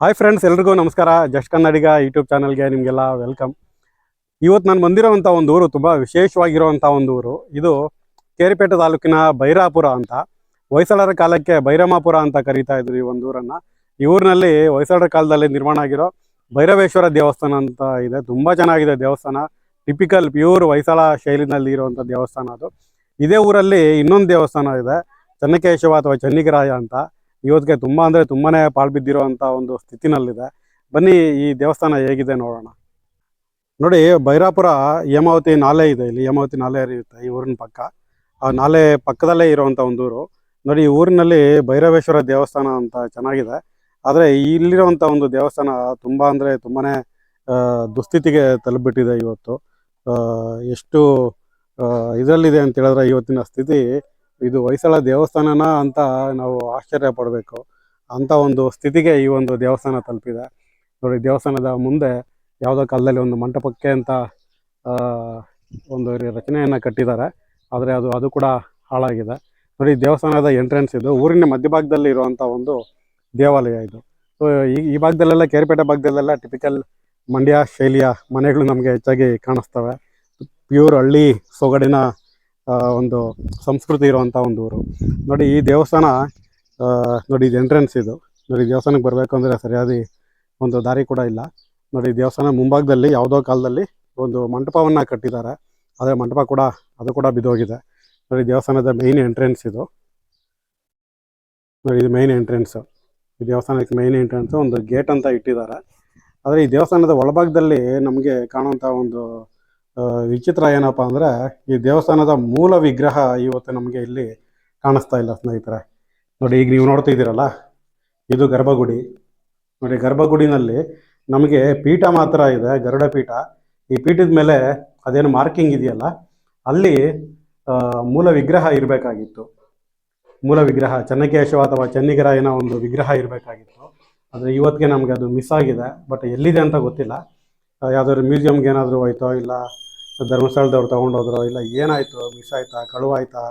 Hi friends ಎಲ್ರಿಗೂ ನಮಸ್ಕಾರ. Just ಕನ್ನಡಿಗ YouTube ಚಾನಲ್ಗೆ ನಿಮಗೆಲ್ಲ ವೆಲ್ಕಮ್ ಇವತ್ತು ನಾನು ಬಂದಿರೋವಂಥ ಒಂದು ಊರು ತುಂಬ ವಿಶೇಷವಾಗಿರುವಂಥ ಒಂದು ಊರು. ಇದು ಕೇರಿಪೇಟೆ ತಾಲೂಕಿನ ಬೈರಾಪುರ ಅಂತ. ಹೊಯ್ಸಳರ ಕಾಲಕ್ಕೆ ಬೈರಮಾಪುರ ಅಂತ ಕರೀತಾ ಇದ್ರು ಈ ಒಂದು ಊರನ್ನು. ಈ ಊರಿನಲ್ಲಿ ಹೊಯ್ಸಳರ ಕಾಲದಲ್ಲಿ ನಿರ್ಮಾಣ ಆಗಿರೋ ಭೈರವೇಶ್ವರ ದೇವಸ್ಥಾನ ಅಂತ ಇದೆ. ತುಂಬ ಚೆನ್ನಾಗಿದೆ ದೇವಸ್ಥಾನ. ಟಿಪಿಕಲ್ ಪ್ಯೂರ್ ಹೊಯ್ಸಳ ಶೈಲಿನಲ್ಲಿ ಇರುವಂಥ ದೇವಸ್ಥಾನ ಅದು. ಇದೇ ಊರಲ್ಲಿ ಇನ್ನೊಂದು ದೇವಸ್ಥಾನ ಇದೆ. ಚನ್ನಕೇಶವ ಅಥವಾ ಚನ್ನಿಗರಾಯ ಅಂತ. ಇವತ್ತಿಗೆ ತುಂಬ ಅಂದರೆ ತುಂಬಾ ಪಾಳು ಬಿದ್ದಿರುವಂಥ ಒಂದು ಸ್ಥಿತಿನಲ್ಲಿದೆ. ಬನ್ನಿ ಈ ದೇವಸ್ಥಾನ ಹೇಗಿದೆ ನೋಡೋಣ. ನೋಡಿ, ಭೈರಾಪುರ ಹೇಮಾವತಿ ನಾಲೆ ಇದೆ ಇಲ್ಲಿ, ಹೇಮಾವತಿ ನಾಲೆ ಹರಿಯುತ್ತೆ ಈ ಊರಿನ ಪಕ್ಕ. ಆ ನಾಲೆ ಪಕ್ಕದಲ್ಲೇ ಇರುವಂಥ ಒಂದು ಊರು. ನೋಡಿ, ಈ ಊರಿನಲ್ಲಿ ಭೈರವೇಶ್ವರ ದೇವಸ್ಥಾನ ಅಂತ ಚೆನ್ನಾಗಿದೆ. ಆದರೆ ಇಲ್ಲಿರುವಂಥ ಒಂದು ದೇವಸ್ಥಾನ ತುಂಬ ಅಂದರೆ ತುಂಬಾ ದುಸ್ಥಿತಿಗೆ ತಲುಪಿಬಿಟ್ಟಿದೆ ಇವತ್ತು. ಎಷ್ಟು ಇದರಲ್ಲಿದೆ ಅಂತ ಹೇಳಿದ್ರೆ ಇವತ್ತಿನ ಸ್ಥಿತಿ ಇದು ಹೊಯ್ಸಳ ದೇವಸ್ಥಾನನ ಅಂತ ನಾವು ಆಶ್ಚರ್ಯ ಪಡಬೇಕು. ಅಂಥ ಒಂದು ಸ್ಥಿತಿಗೆ ಈ ಒಂದು ದೇವಸ್ಥಾನ ತಲುಪಿದೆ. ನೋಡಿ, ದೇವಸ್ಥಾನದ ಮುಂದೆ ಯಾವುದೋ ಕಾಲದಲ್ಲಿ ಒಂದು ಮಂಟಪಕ್ಕೆ ಅಂತ ಒಂದು ರಚನೆಯನ್ನು ಕಟ್ಟಿದ್ದಾರೆ. ಆದರೆ ಅದು ಅದು ಕೂಡ ಹಾಳಾಗಿದೆ. ನೋಡಿ, ದೇವಸ್ಥಾನದ ಎಂಟ್ರೆನ್ಸ್ ಇದು ಊರಿನ ಮಧ್ಯಭಾಗದಲ್ಲಿ ಇರುವಂಥ ಒಂದು ದೇವಾಲಯ ಇದು. ಸೊ ಈ ಈ ಭಾಗದಲ್ಲೆಲ್ಲ ಕೇರಿಪೇಟೆ ಭಾಗದಲ್ಲೆಲ್ಲ ಟಿಪಿಕಲ್ ಮಂಡ್ಯ ಶೈಲಿಯ ಮನೆಗಳು ನಮಗೆ ಹೆಚ್ಚಾಗಿ ಕಾಣಿಸ್ತವೆ. ಪ್ಯೂರ್ ಹಳ್ಳಿ ಸೊಗಡಿನ ಒಂದು ಸಂಸ್ಕೃತಿ ಇರುವಂಥ ಒಂದು ಊರು. ನೋಡಿ, ಈ ದೇವಸ್ಥಾನ ನೋಡಿ, ಇದು ಎಂಟ್ರೆನ್ಸ್ ಇದು. ನೋಡಿ, ದೇವಸ್ಥಾನಕ್ಕೆ ಬರಬೇಕು ಅಂದರೆ ಸರಿಯಾದ ಒಂದು ದಾರಿ ಕೂಡ ಇಲ್ಲ. ನೋಡಿ, ದೇವಸ್ಥಾನ ಮುಂಭಾಗದಲ್ಲಿ ಯಾವುದೋ ಕಾಲದಲ್ಲಿ ಒಂದು ಮಂಟಪವನ್ನು ಕಟ್ಟಿದ್ದಾರೆ. ಆದರೆ ಮಂಟಪ ಕೂಡ, ಅದು ಕೂಡ ಬಿದ್ದೋಗಿದೆ. ನೋಡಿ, ದೇವಸ್ಥಾನದ ಮೇಯ್ನ್ ಎಂಟ್ರೆನ್ಸ್ ಇದು. ನೋಡಿ, ಇದು ಮೇಯ್ನ್ ಎಂಟ್ರೆನ್ಸ್ ಈ ದೇವಸ್ಥಾನಕ್ಕೆ ಮೇಯ್ನ್ ಎಂಟ್ರೆನ್ಸ್ ಒಂದು ಗೇಟ್ ಅಂತ ಇಟ್ಟಿದ್ದಾರೆ. ಆದರೆ, ಈ ದೇವಸ್ಥಾನದ ಒಳಭಾಗದಲ್ಲಿ ನಮಗೆ ಕಾಣುವಂಥ ಒಂದು ವಿಚಿತ್ರ ಏನಪ್ಪ ಅಂದರೆ ಈ ದೇವಸ್ಥಾನದ ಮೂಲ ವಿಗ್ರಹ ಇವತ್ತು ನಮಗೆ ಇಲ್ಲಿ ಕಾಣಿಸ್ತಾ ಇಲ್ಲ ಸ್ನೇಹಿತರೆ. ನೋಡಿ, ಈಗ ನೀವು ನೋಡ್ತಾ ಇದ್ದೀರಲ್ಲ, ಇದು ಗರ್ಭಗುಡಿ. ನೋಡಿ, ಗರ್ಭಗುಡಿನಲ್ಲಿ ನಮಗೆ ಪೀಠ ಮಾತ್ರ ಇದೆ, ಗರುಡ ಪೀಠ. ಈ ಪೀಠದ ಮೇಲೆ ಅದೇನು ಮಾರ್ಕಿಂಗ್ ಇದೆಯಲ್ಲ, ಅಲ್ಲಿ ಮೂಲ ವಿಗ್ರಹ ಇರಬೇಕಾಗಿತ್ತು. ಮೂಲ ವಿಗ್ರಹ, ಚನ್ನಕೇಶವ ಅಥವಾ ಚೆನ್ನಿಗರಾಯನ ಒಂದು ವಿಗ್ರಹ ಇರಬೇಕಾಗಿತ್ತು. ಆದರೆ ಇವತ್ತಿಗೆ ನಮಗೆ ಅದು ಮಿಸ್ ಆಗಿದೆ, ಬಟ್ ಎಲ್ಲಿದೆ ಅಂತ ಗೊತ್ತಿಲ್ಲ. ಯಾವ್ದಾದ್ರು ಮ್ಯೂಸಿಯಮ್ಗೆ ಏನಾದರೂ ಹೋಯ್ತೋ ಇಲ್ಲ ಧರ್ಮಸ್ಥಳದವ್ರು ತಗೊಂಡೋದ್ರೋ ಇಲ್ಲ ಏನಾಯಿತು ಮಿಸ್ ಆಯ್ತಾ, ಕಳುವಾಯ್ತಾ,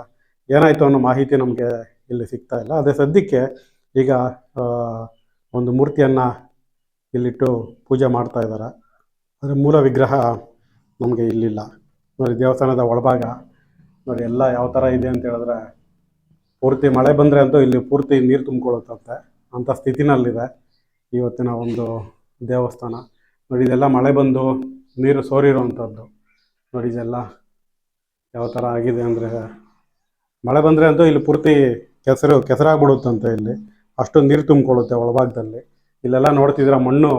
ಏನಾಯಿತು ಅನ್ನೋ ಮಾಹಿತಿ ನಮಗೆ ಇಲ್ಲಿ ಸಿಗ್ತಾ ಇಲ್ಲ. ಅದೇ ಸದ್ಯಕ್ಕೆ ಈಗ ಒಂದು ಮೂರ್ತಿಯನ್ನು ಇಲ್ಲಿಟ್ಟು ಪೂಜೆ ಮಾಡ್ತಾ ಇದ್ದಾರೆ ಅದರ ಮೂಲ ವಿಗ್ರಹ ನಮಗೆ ಇಲ್ಲಿಲ್ಲ. ನೋಡಿ, ದೇವಸ್ಥಾನದ ಒಳಭಾಗ, ನೋಡಿ, ಎಲ್ಲ ಯಾವ ಥರ ಇದೆ ಅಂತ ಹೇಳಿದ್ರೆ, ಪೂರ್ತಿ ಮಳೆ ಬಂದರೆ ಅಂತೂ ಇಲ್ಲಿ ಪೂರ್ತಿ ನೀರು ತುಂಬಿಕೊಳ್ಳುತ್ತಂತೆ. ಅಂಥ ಸ್ಥಿತಿನಲ್ಲಿದೆ ಇವತ್ತಿನ ಒಂದು ದೇವಸ್ಥಾನ. ನೋಡಿ, ಇದೆಲ್ಲ ಮಳೆ ಬಂದು ನೀರು ಸೋರಿರುವಂಥದ್ದು. ನೋಡಿ ಇದೆಲ್ಲ ಯಾವ ಥರ ಆಗಿದೆ ಅಂದರೆ ಮಳೆ ಬಂದರೆ ಅಂತೂ ಇಲ್ಲಿ ಪೂರ್ತಿ ಕೆಸರು ಕೆಸರಾಗ್ಬಿಡುತ್ತಂತೆ ಇಲ್ಲಿ. ಅಷ್ಟು ನೀರು ತುಂಬಿಕೊಳ್ಳುತ್ತೆ ಒಳಭಾಗದಲ್ಲಿ. ಇಲ್ಲೆಲ್ಲ ನೋಡ್ತಿದ್ರೆ ಮಣ್ಣು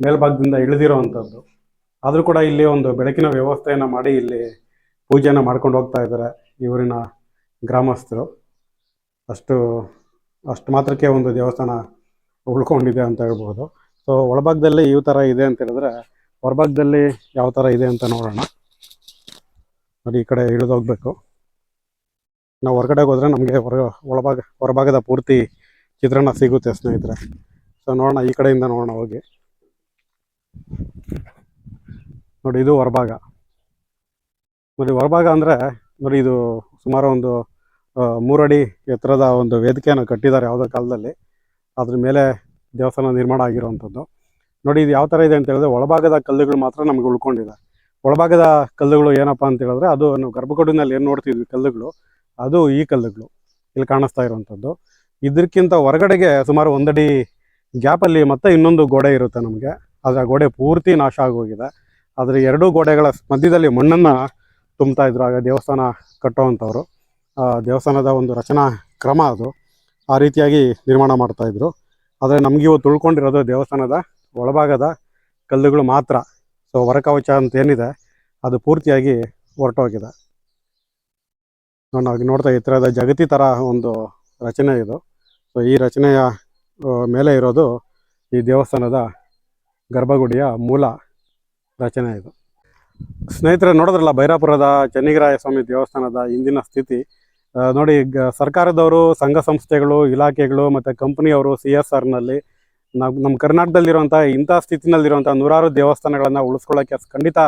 ಮೇಲ್ಭಾಗದಿಂದ ಇಳಿದಿರೋ ಅಂಥದ್ದು ಆದರೂ ಕೂಡ ಇಲ್ಲಿ ಒಂದು ಬೆಳಕಿನ ವ್ಯವಸ್ಥೆಯನ್ನು ಮಾಡಿ ಇಲ್ಲಿ ಪೂಜೆನ ಮಾಡ್ಕೊಂಡು ಹೋಗ್ತಾ ಇದ್ದಾರೆ ಇವರಿನ ಗ್ರಾಮಸ್ಥರು. ಅಷ್ಟು ಅಷ್ಟು ಮಾತ್ರಕ್ಕೆ ಒಂದು ದೇವಸ್ಥಾನ ಉಳ್ಕೊಂಡಿದೆ ಅಂತ ಹೇಳ್ಬೋದು. ಸೊ ಒಳಭಾಗದಲ್ಲಿ ಈ ಥರ ಇದೆ ಅಂತ ಹೇಳಿದ್ರೆ, ಹೊರಭಾಗದಲ್ಲಿ ಯಾವ ಥರ ಇದೆ ಅಂತ ನೋಡೋಣ. ನೋಡಿ, ಈ ಕಡೆ ಇಳಿದು ಹೋಗ್ಬೇಕು. ನಾವು ಹೊರಗಡೆ ಹೋದರೆ ನಮಗೆ ಹೊರ, ಒಳಭಾಗ, ಹೊರಭಾಗದ ಪೂರ್ತಿ ಚಿತ್ರಣ ಸಿಗುತ್ತೆ ಸ್ನೇಹಿತರೆ. ಸೊ ನೋಡೋಣ, ಈ ಕಡೆಯಿಂದ ನೋಡೋಣ ಹೋಗಿ. ನೋಡಿ, ಇದು ಹೊರಭಾಗ. ನೋಡಿ, ಹೊರಭಾಗ ಅಂದರೆ, ನೋಡಿ, ಇದು ಸುಮಾರು ಒಂದು ಮೂರಡಿ ಎತ್ತರದ ಒಂದು ವೇದಿಕೆಯನ್ನು ಕಟ್ಟಿದ್ದಾರೆ ಯಾವುದೋ ಕಾಲದಲ್ಲಿ. ಅದ್ರ ಮೇಲೆ ದೇವಸ್ಥಾನ ನಿರ್ಮಾಣ ಆಗಿರುವಂಥದ್ದು. ನೋಡಿ, ಇದು ಯಾವ ಥರ ಇದೆ ಅಂತ ಹೇಳಿದ್ರೆ, ಒಳಭಾಗದ ಕಲ್ಲುಗಳು ಮಾತ್ರ ನಮಗೆ ಉಳ್ಕೊಂಡಿದೆ. ಒಳಭಾಗದ ಕಲ್ಲುಗಳು ಏನಪ್ಪ ಅಂತ ಹೇಳಿದ್ರೆ ಅದು ನಾವು ಗರ್ಭಗುಡಿನಲ್ಲಿ ಏನು ನೋಡ್ತಿದ್ವಿ ಕಲ್ಲುಗಳು, ಅದು ಈ ಕಲ್ಲುಗಳು ಇಲ್ಲಿ ಕಾಣಿಸ್ತಾ ಇರುವಂಥದ್ದು. ಇದಕ್ಕಿಂತ ಹೊರಗಡೆಗೆ ಸುಮಾರು ಒಂದಡಿ ಗ್ಯಾಪಲ್ಲಿ ಮತ್ತೆ ಇನ್ನೊಂದು ಗೋಡೆ ಇರುತ್ತೆ ನಮಗೆ. ಆದರೆ ಆ ಗೋಡೆ ಪೂರ್ತಿ ನಾಶ ಆಗೋಗಿದೆ. ಆದರೆ ಎರಡೂ ಗೋಡೆಗಳ ಮಧ್ಯದಲ್ಲಿ ಮಣ್ಣನ್ನು ತುಂಬ್ತಾ ಇದ್ರು, ಆಗ ದೇವಸ್ಥಾನ ಕಟ್ಟುವಂಥವ್ರು. ದೇವಸ್ಥಾನದ ಒಂದು ರಚನಾ ಕ್ರಮ ಅದು. ಆ ರೀತಿಯಾಗಿ ನಿರ್ಮಾಣ ಮಾಡ್ತಾಯಿದ್ರು ಆದರೆ ನಮಗಿವು ಇವತ್ತು ಉಳ್ಕೊಂಡಿರೋದು ದೇವಸ್ಥಾನದ ಒಳಭಾಗದ ಕಲ್ಲುಗಳು ಮಾತ್ರ. ಸೊ ಹೊರಕವಚ ಅಂತ ಏನಿದೆ, ಅದು ಪೂರ್ತಿಯಾಗಿ ಹೊರಟೋಗಿದೆ. ನಾವು ನೋಡ್ತಾ ಇತ್ತಿರದ ಜಗತಿ ಥರ ಒಂದು ರಚನೆ ಇದು. ಸೊ ಈ ರಚನೆಯ ಮೇಲೆ ಇರೋದು ಈ ದೇವಸ್ಥಾನದ ಗರ್ಭಗುಡಿಯ ಮೂಲ ರಚನೆ ಇದು. ಸ್ನೇಹಿತರೆ, ನೋಡಿದ್ರಲ್ಲ ಭೈರಾಪುರದ ಚೆನ್ನಿಗರಾಯ ಸ್ವಾಮಿ ದೇವಸ್ಥಾನದ ಇಂದಿನ ಸ್ಥಿತಿ. ನೋಡಿ ಸರ್ಕಾರದವರು, ಸಂಘ ಸಂಸ್ಥೆಗಳು, ಇಲಾಖೆಗಳು ಮತ್ತು ಕಂಪ್ನಿಯವರು, ಸಿ ಎಸ್ ಆರ್ನಲ್ಲಿ ನಮ್ಮ ನಮ್ಮ ಕರ್ನಾಟಕದಲ್ಲಿರುವಂಥ ಇಂಥ ಸ್ಥಿತಿನಲ್ಲಿರುವಂಥ ನೂರಾರು ದೇವಸ್ಥಾನಗಳನ್ನು ಉಳಿಸ್ಕೊಳ್ಳೋಕ್ಕೆ ಖಂಡಿತ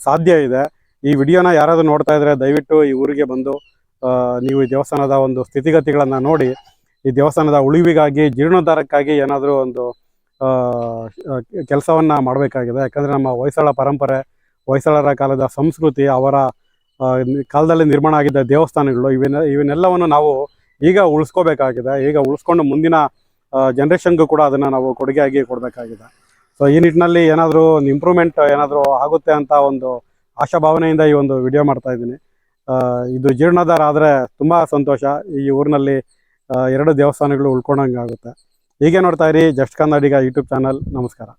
ಸಾಧ್ಯ ಇದೆ. ಈ ವಿಡಿಯೋನ ಯಾರಾದರೂ ನೋಡ್ತಾ ಇದ್ರೆ ದಯವಿಟ್ಟು ಈ ಊರಿಗೆ ಬಂದು ನೀವು ಈ ದೇವಸ್ಥಾನದ ಒಂದು ಸ್ಥಿತಿಗತಿಗಳನ್ನು ನೋಡಿ, ಈ ದೇವಸ್ಥಾನದ ಉಳಿವಿಗಾಗಿ, ಜೀರ್ಣೋದ್ಧಾರಕ್ಕಾಗಿ ಏನಾದರೂ ಒಂದು ಕೆಲಸವನ್ನು ಮಾಡಬೇಕಾಗಿದೆ. ಯಾಕಂದರೆ ನಮ್ಮ ಹೊಯ್ಸಳ ಪರಂಪರೆ, ಹೊಯ್ಸಳರ ಕಾಲದ ಸಂಸ್ಕೃತಿ, ಅವರ ಕಾಲದಲ್ಲಿ ನಿರ್ಮಾಣ ಆಗಿದ್ದ ದೇವಸ್ಥಾನಗಳು, ಇವನ್ನ, ಇವನ್ನೆಲ್ಲವನ್ನು ನಾವು ಈಗ ಉಳಿಸ್ಕೋಬೇಕಾಗಿದೆ. ಈಗ ಉಳಿಸ್ಕೊಂಡು ಮುಂದಿನ ಜನ್ರೇಷನ್ಗೂ ಕೂಡ ಅದನ್ನು ನಾವು ಕೊಡುಗೆಯಾಗಿ ಕೊಡಬೇಕಾಗಿದೆ. ಸೊ ಈ ನಿಟ್ಟಿನಲ್ಲಿ ಏನಾದರೂ ಒಂದು ಇಂಪ್ರೂವ್ಮೆಂಟ್ ಏನಾದರೂ ಆಗುತ್ತೆ ಅಂತ ಒಂದು ಆಶಾಭಾವನೆಯಿಂದ ಈ ಒಂದು ವಿಡಿಯೋ ಮಾಡ್ತಾ ಇದ್ದೀನಿ. ಇದು ಜೀರ್ಣೋದ್ಧಾರ ಆದರೆ ತುಂಬ ಸಂತೋಷ. ಈ ಊರಿನಲ್ಲಿ ಎರಡು ದೇವಸ್ಥಾನಗಳು ಉಳ್ಕೊಂಡಂಗೆ ಆಗುತ್ತೆ ಹೀಗೆ ನೋಡ್ತಾ ಇರಿ, ಜಸ್ಟ್ ಕನ್ನಡಿಗ ಯೂಟ್ಯೂಬ್ ಚಾನಲ್ ನಮಸ್ಕಾರ.